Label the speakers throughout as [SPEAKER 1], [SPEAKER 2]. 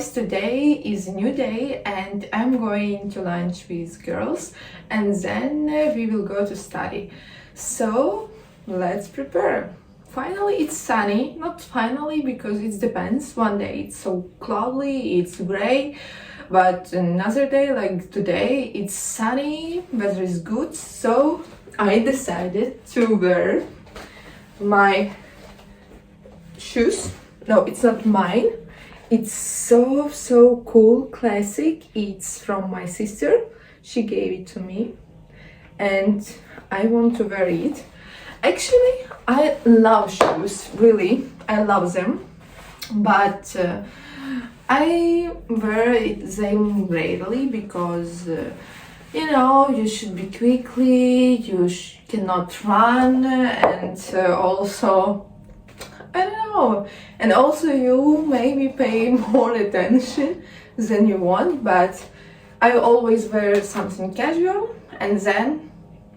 [SPEAKER 1] guys, today is a new day and I'm going to lunch with girls and then uh, we will go to study. So let's prepare. Finally, it's sunny. Not finally because it depends. One day it's so cloudy, it's gray, but another day, like today, it's sunny, weather is good. So I decided to wear my shoes. No, it's not mine. It's so so cool, classic. It's from my sister. She gave it to me, and I want to wear it. Actually, I love shoes. Really, I love them, but uh, I wear them rarely because. Uh, you know, you should be quickly, you sh- cannot run, and uh, also I don't know. And also, you maybe pay more attention than you want, but I always wear something casual and then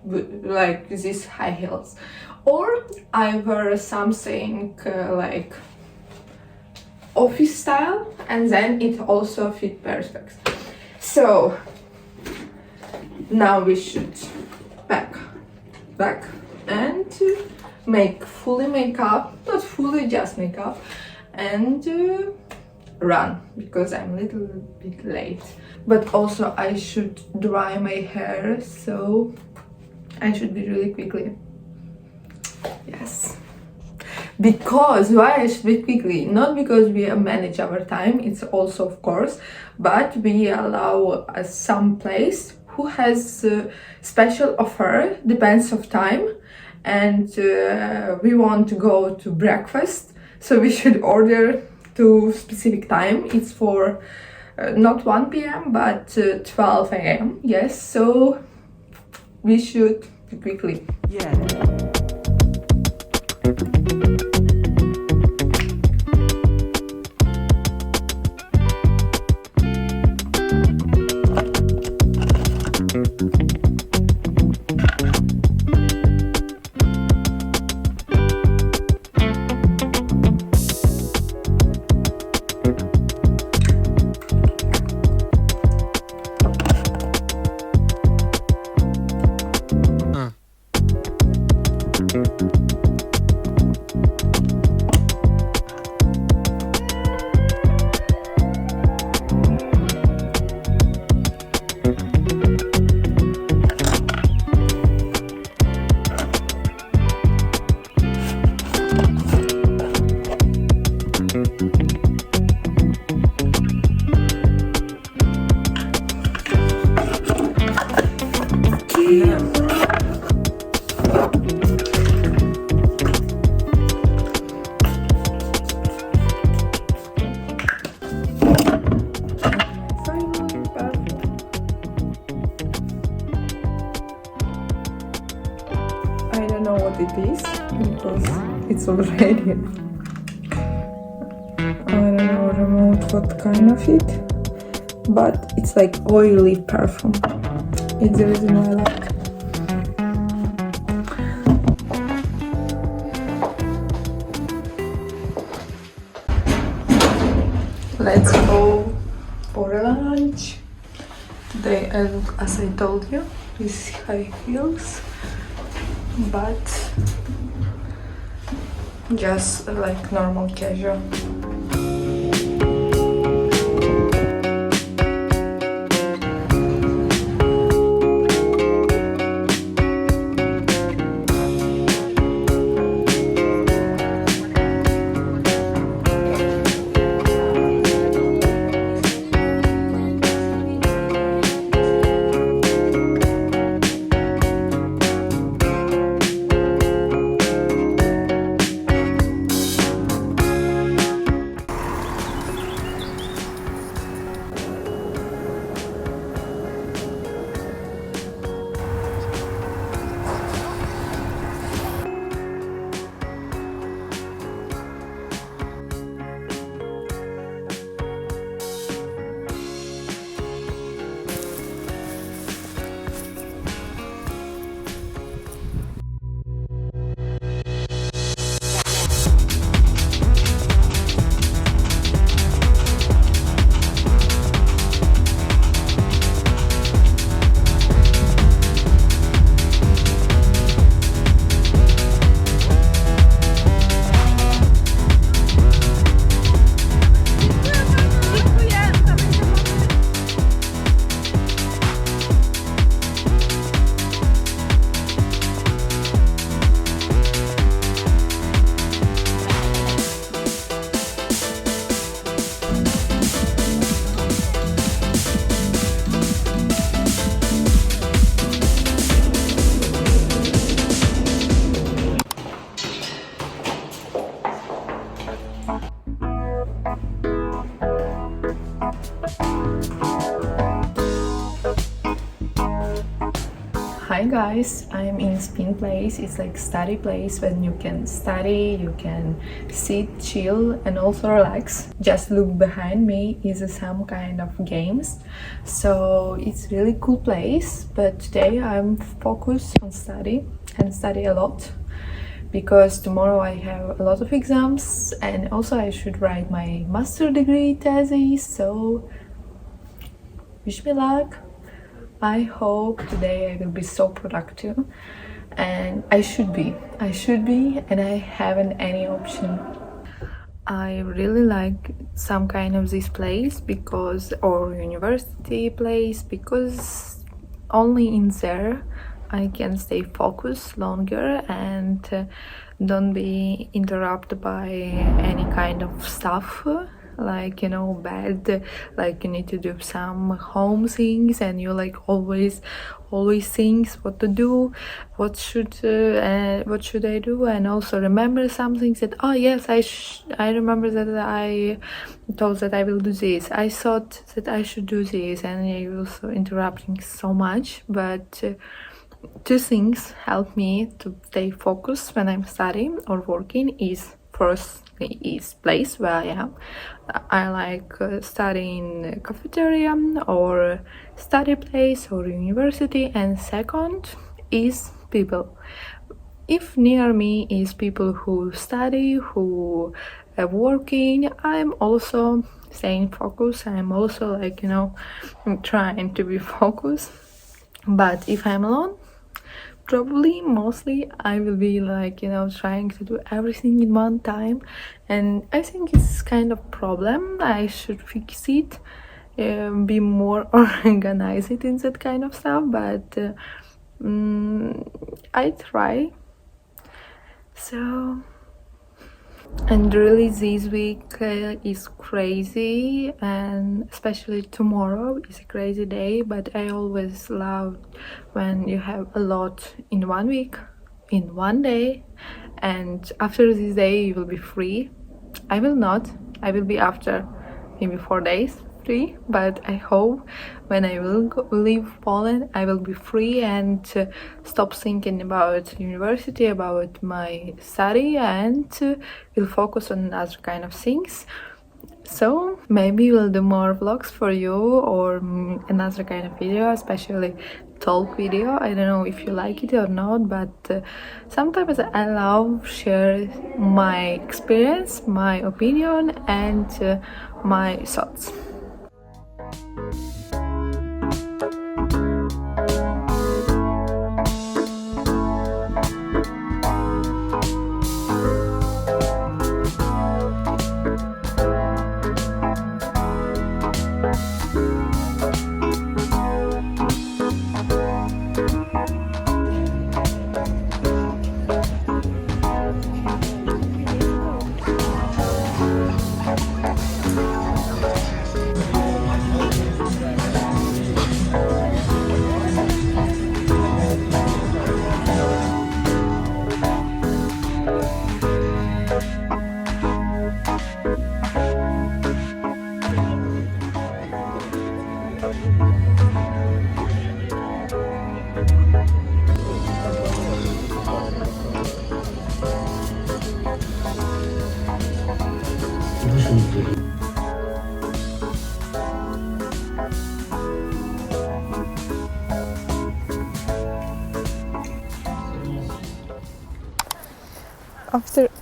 [SPEAKER 1] like these high heels, or I wear something uh, like office style, and then it also fit perfect. So now we should back, back, and. Make fully makeup, not fully just makeup, and uh, run because I'm a little bit late. But also I should dry my hair, so I should be really quickly. Yes. Because why I should be quickly? Not because we manage our time, it's also of course, but we allow uh, some place who has uh, special offer depends of time and uh, we want to go to breakfast. So we should order to specific time. It's for uh, not 1 p.m but uh, 12 a.m yes so we should quickly.
[SPEAKER 2] Yeah
[SPEAKER 1] I don't know remote what kind of it, but it's like oily perfume. It's the reason why I like. Let's go for lunch. Today I look as I told you with high heels, but just like normal casual. Guys i'm in spin place it's like study place when you can study you can sit chill and also relax. Just look behind me is some kind of games. So it's really cool place but today i'm focused on study and study a lot because tomorrow I have a lot of exams and also I should write my master degree thesis so wish me luck. I hope today I will be so productive and I should be. I should be and I haven't any option. I really like some kind of this place because or university place because only in there I can stay focused longer and uh, don't be interrupted by any kind of stuff like you know bad like you need to do some home things and you like always always things what to do what should uh, uh, what should i do? And also remember some things that oh yes i i remember that i told that i will do this. I thought that i should do this. And i also interrupting so much but uh, two things help me to stay focused when i'm studying or working is first is place where I am. I like uh, studying cafeteria or study place or university and second is people. If near me is people who study, who are working, I'm also staying focused. I'm also like, you know, trying to be focused. But if I'm alone, probably mostly i will be like you know trying to do everything in one time. And i think it's kind of problem. I should fix it um, be more organized in that kind of stuff but uh, um, i try. So and really this week uh, is crazy and especially tomorrow is a crazy day but i always love when you have a lot in one week in one day and after this day you will be free. I will not. I will be after maybe four days free but i hope when i will go, leave poland i will be free and uh, stop thinking about university about my study and uh, will focus on other kind of things. So maybe we'll do more vlogs for you or mm, another kind of video especially talk video. I don't know if you like it or not but uh, sometimes i love share my experience my opinion and uh, my thoughts after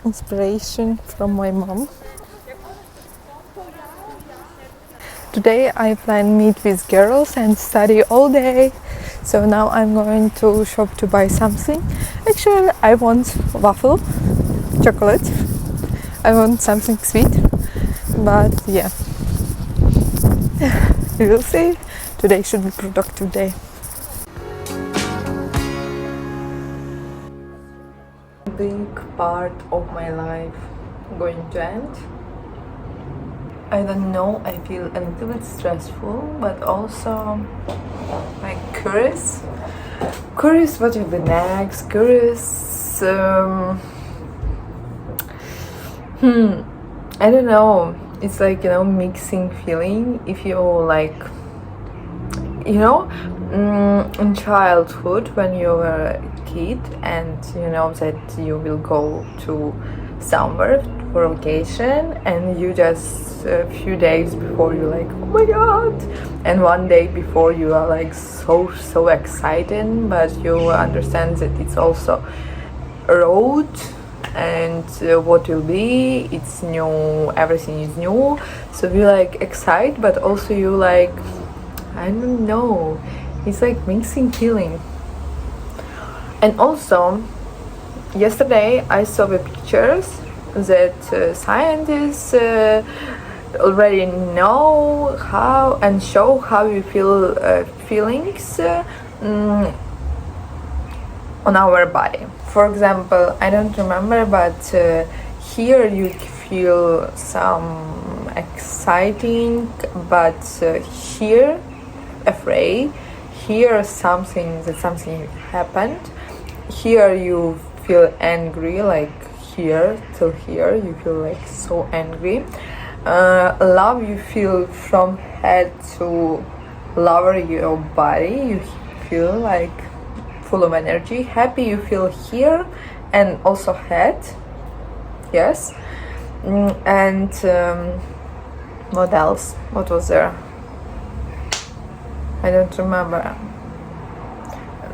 [SPEAKER 1] inspiration from my mom. Today I plan meet with girls and study all day. So now I'm going to shop to buy something. Actually, I want waffle, chocolate. I want something sweet. But yeah, we will see. Today should be productive day. Big part of my life going to end. I don't know, I feel a little bit stressful, but also like curious. Curious what will be next, curious. Um, hmm, I don't know. It's like, you know, mixing feeling if you like, you know, mm, in childhood when you were a kid and you know that you will go to somewhere for vacation and you just a few days before you're like oh my god and one day before you are like so so excited but you understand that it's also a road and uh, what will be it's new everything is new. So you like excited but also you like i don't know it's like mixing feeling. And also yesterday i saw the pictures that uh, scientists uh, already know how and show how you feel uh, feelings uh, mm, on our body. For example i don't remember but uh, here you feel some exciting but uh, here afraid here something that something happened here you feel angry like here till here you feel like so angry. Uh, love you feel from head to lower your body you feel like full of energy. Happy you feel here and also head yes. Mm, and um, what else? What was there i don't remember.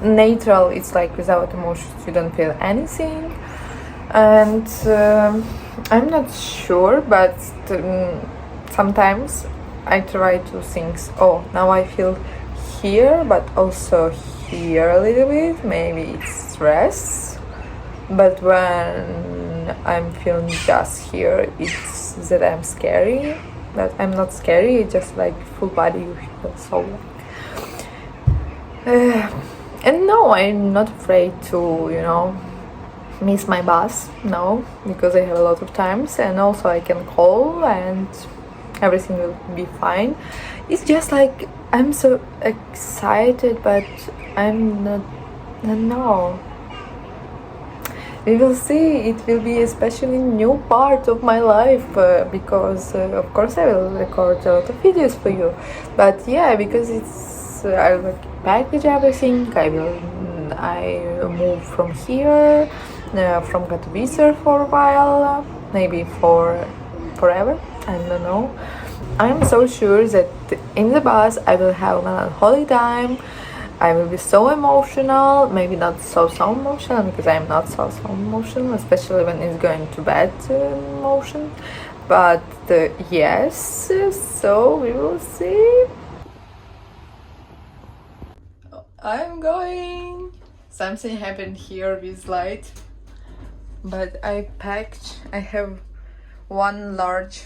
[SPEAKER 1] Neutral it's like without emotions you don't feel anything. And um, i'm not sure but um, sometimes i try to think oh now i feel here but also here a little bit. Maybe it's stress. But when i'm feeling just here it's that i'm scary. But i'm not scary it's just like full body you feel so uh, and no i'm not afraid to you know miss my bus no because i have a lot of times and also i can call and everything will be fine. It's just like i'm so excited but i'm not No, we will see. It will be especially new part of my life uh, because uh, of course i will record a lot of videos for you. But yeah because it's uh, i will package everything i will i move from here uh, from Katowice for a while maybe for forever i don't know i'm so sure that in the bus i will have a holy time I will be so emotional, maybe not so so emotional because I'm not so so emotional, especially when it's going to bad uh, emotion. But uh, yes, so we will see. I'm going. Something happened here with light, but I packed. I have one large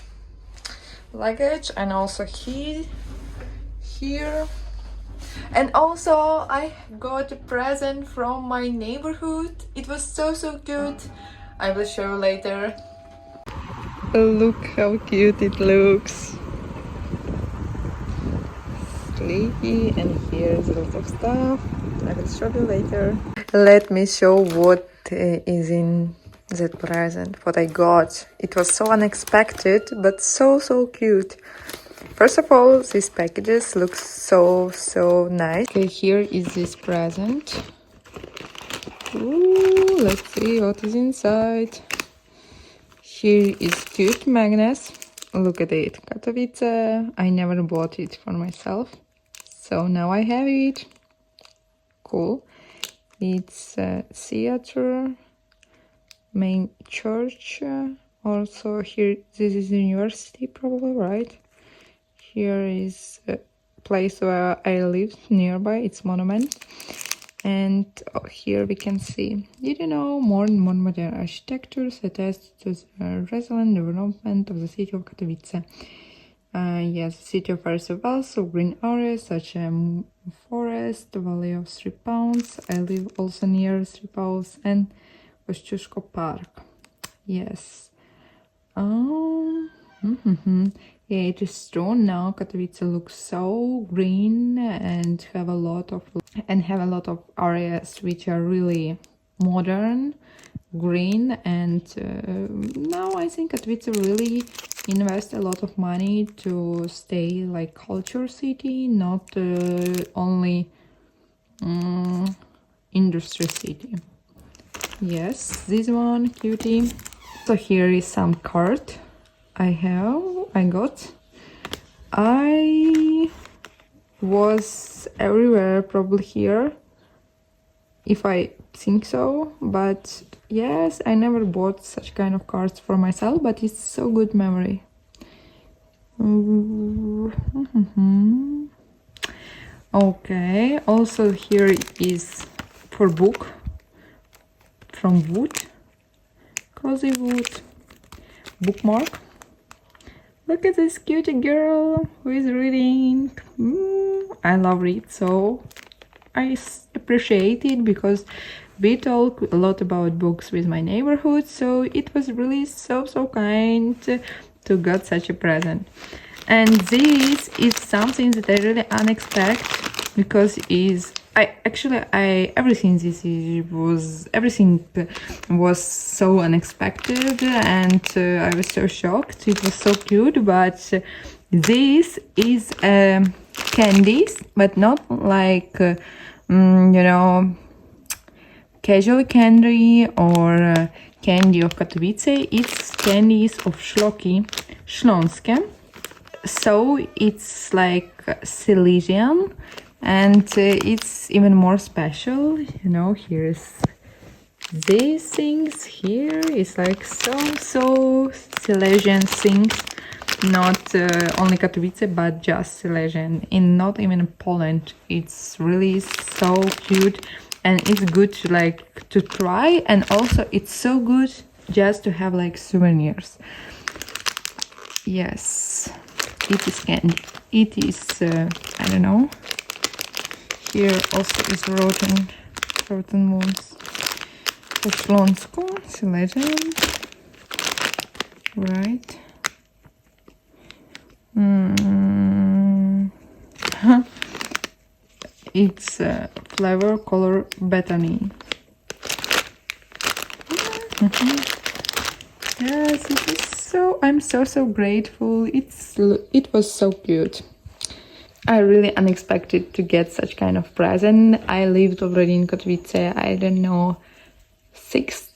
[SPEAKER 1] luggage and also here here and also I got a present from my neighborhood. It was so so good. I will show later. Look how cute it looks. And here's a lot of stuff. I will show you later. Let me show what uh, is in that present, what I got. It was so unexpected, but so so cute. First of all, these packages look so, so nice. Okay, here is this present. Ooh, let's see what is inside. Here is cute magnets. Look at it, Katowice. I never bought it for myself. So now I have it. Cool. It's a theater, main church. Also here, this is university probably, right? here is a place where I live nearby it's monument and oh, here we can see did you know more and more modern architecture attest to the resilient development of the city of Katowice uh, yes city of a so green areas such as forest the valley of three pounds I live also near three pounds and Kościuszko Park. Yes. Um mm -hmm. Yeah, it is true now. Katowice looks so green and have a lot of and have a lot of areas which are really modern green and uh, now I think Katowice really invest a lot of money to stay like culture city not uh, only Mm, Industry City. Yes, this one, cutie. So here is some card I have, I got. I was everywhere, probably here, if I think so. But yes, I never bought such kind of cards for myself, but it's so good memory. Mhm. Okay, also here is for book from wood, cozy wood, bookmark. Look at this cute girl who is reading. Mm, I love read, so I appreciate it because we talk a lot about books with my neighborhood, so it was really so so kind to get such a present. And this is something that I really unexpect because is I actually I everything this is, was everything was so unexpected and uh, I was so shocked. It was so cute, but this is um, candies, but not like uh, mm, you know casual candy or uh, candy of Katowice. It's candies of Szloki Śląskie. So it's like Silesian and uh, it's even more special. You know, here's these things here is like so so Silesian things not uh, only Katowice but just Silesian in not even Poland it's really so cute and it's good to like to try and also it's so good just to have like souvenirs yes it is candy it is uh, I don't know here also is rotten rotten ones Śląsku, Silesian. Right. It's uh, flavor color Bethany. Mhm. Yes, it is so. I'm so so grateful. It's it was so cute. I really unexpected to get such kind of present. I lived already in Katowice. I don't know six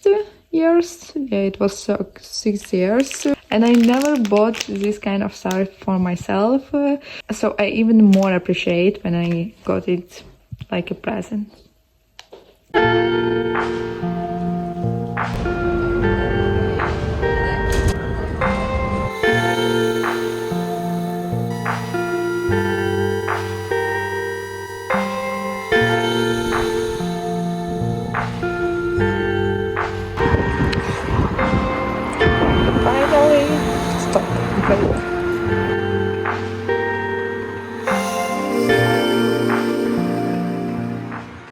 [SPEAKER 1] years. Yeah, it was uh, six years, and I never bought this kind of stuff for myself. uh, so I even more appreciate when I got it like a present.